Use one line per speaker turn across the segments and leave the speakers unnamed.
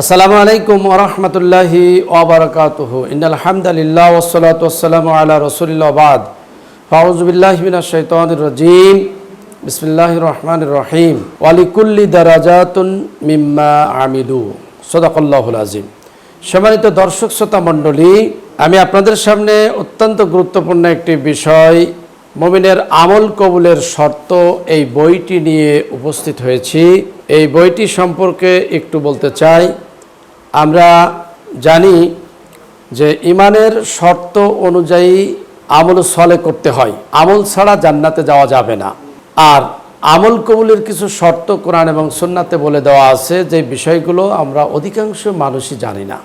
আসসালামু আলাইকুম ওরহমতুল্লাহি ওবরাকাতুহ ইনাল হামদালিল্লাহ ওসলাত ওসালাম আলা রসুলিল্লাহ বাদ। ফাউজবিল্লাহ মিনা শৈতানির রাজিম। বিসমিল্লাহ রহমান রহিম। ওয়ালিকুল্লি দারাজাতুন মিম্মা আমিলু। সদাকল্লাহুল আজিম সম্মানিত দর্শক, শ্রোতা, মণ্ডলী, আমি আপনাদের সামনে অত্যন্ত গুরুত্বপূর্ণ একটি বিষয়, মমিনের আমল কবুলের শর্ত এই বইটি নিয়ে উপস্থিত হয়েছি। এই বইটি সম্পর্কে একটু বলতে চাই। আমরা জানি যে ইমানের শর্ত অনুযায়ী আমল সলে করতে হয়। আমল ছাড়া জান্নাতে যাওয়া যাবে না। আর আমল কবুলের কিছু শর্ত কোরআন এবং সুন্নাতে বলে দেওয়া আছে যে বিষয়গুলো আমরা অধিকাংশ মানুষই জানি না।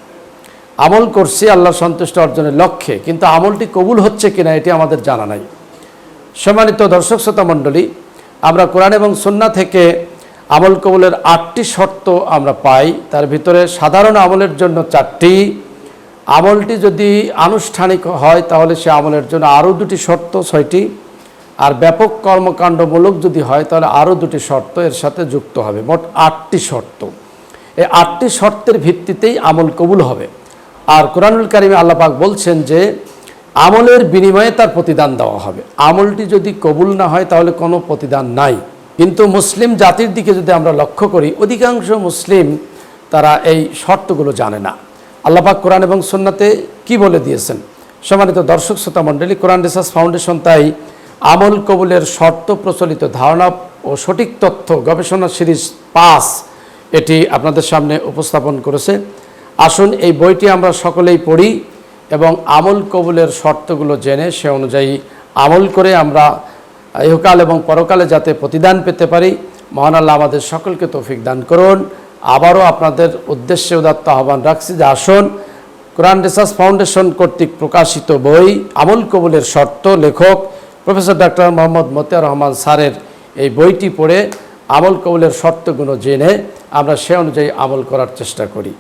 আমল করছি আল্লাহ সন্তুষ্ট অর্জনের লক্ষ্যে, কিন্তু আমলটি কবুল হচ্ছে কিনা এটি আমাদের জানা নাই। সম্মানিত দর্শক, শ্রোতা মণ্ডলী, আমরা কোরআন এবং সন্না থেকে আমল কবুলের আটটি শর্ত আমরা পাই। তার ভিতরে সাধারণ আমলের জন্য চারটি। আমলটি যদি আনুষ্ঠানিক হয়, তাহলে সে আমলের জন্য আরও দুটি শর্ত, ছয়টি। আর ব্যাপক কর্মকাণ্ডমূলক যদি হয়, তাহলে আরও দুটি শর্ত এর সাথে যুক্ত হবে। মোট আটটি শর্ত। এই আটটি শর্তের ভিত্তিতেই আমল কবুল হবে। আর কোরআনুল কারিমে আল্লাপাক বলছেন যে, আমলের বিনিময়ে তার প্রতিদান দেওয়া হবে। আমলটি যদি কবুল না হয়, তাহলে কোনো প্রতিদান নাই। কিন্তু মুসলিম জাতির দিকে যদি আমরা লক্ষ্য করি, অধিকাংশ মুসলিম তারা এই শর্তগুলো জানে না। আল্লাপাক কোরআন এবং সন্নাতে কি বলে দিয়েছেন? সম্মানিত দর্শক, শ্রোতা মণ্ডলী, কোরআন রিসার্চ ফাউন্ডেশন তাই আমল কবুলের শর্ত প্রচলিত ধারণা ও সঠিক তথ্য গবেষণা সিরিজ পাস এটি আপনাদের সামনে উপস্থাপন করেছে। আসুন এই বইটি আমরা সকলেই পড়ি এবং আমল কবুলের শর্তগুলো জেনে সে অনুযায়ী আমল করে আমরা ইহকাল এবং পরকালে যাতে প্রতিদান পেতে পারি, মহান আল্লাহ আমাদের সকলকে তৌফিক দান করুন। আবারও আপনাদের উদ্দেশ্যে উদাত্ত আহ্বান রাখছি যে আসুন, কোরআন রিসার্চ ফাউন্ডেশন কর্তৃক প্রকাশিত বই, আমল কবুলের শর্ত লেখক প্রফেসর ডক্টর মোহাম্মদ মতিয়ার রহমান স্যারের এই বইটি পড়ে আমল কবুলের শর্তগুলো জেনে আমরা সে অনুযায়ী আমল করার চেষ্টা করি।